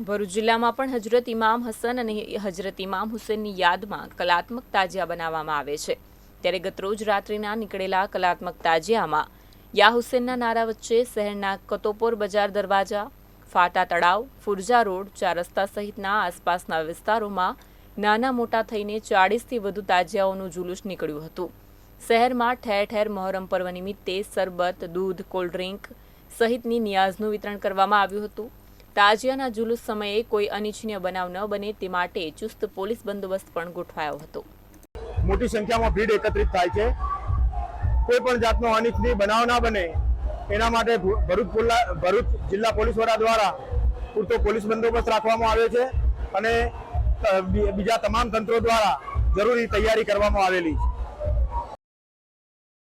ભરૂચ જિલ્લામાં પણ હજરત ઇમામ હસન અને હજરત ઇમામ હુસેનની યાદમાં કલાત્મક તાજિયા બનાવવામાં આવે છે. ત્યારે ગતરોજ રાત્રિના નીકળેલા કલાત્મક તાજિયામાં યા હુસેનના નારા વચ્ચે શહેરના કતોપોર બજાર દરવાજા, ફાટા તળાવ, ફુરજા રોડ, ચાર રસ્તા સહિતના આસપાસના વિસ્તારોમાં નાના મોટા થઈને ચાળીસથી વધુ તાજિયાઓનું જુલુસ નીકળ્યું હતું. શહેરમાં ઠેર ઠેર મહોરમ પર્વ નિમિત્તે સરબત દૂધ કોલ્ડ ડ્રિંક સહિતની નિયાઝનું વિતરણ કરવામાં આવ્યું હતું. તાજિયાના જુલુસ સમયે કોઈ અનિચ્છનીય બનાવ ન બને તે માટે ચુસ્ત પોલીસ બંદોબસ્ત પણ ગોઠવાયો હતો. મોટી સંખ્યામાં ભીડ એકત્રિત થાય છે. કોઈ પણ જાતનો અનિચ્છનીય બનાવ ના બને એના માટે ભરૂચ ભરૂચ જિલ્લા પોલીસ વડા દ્વારા પૂરતો પોલીસ બંદોબસ્ત રાખવામાં આવ્યો છે અને બીજા તમામ તંત્રો દ્વારા જરૂરી તૈયારી કરવામાં આવેલી છે.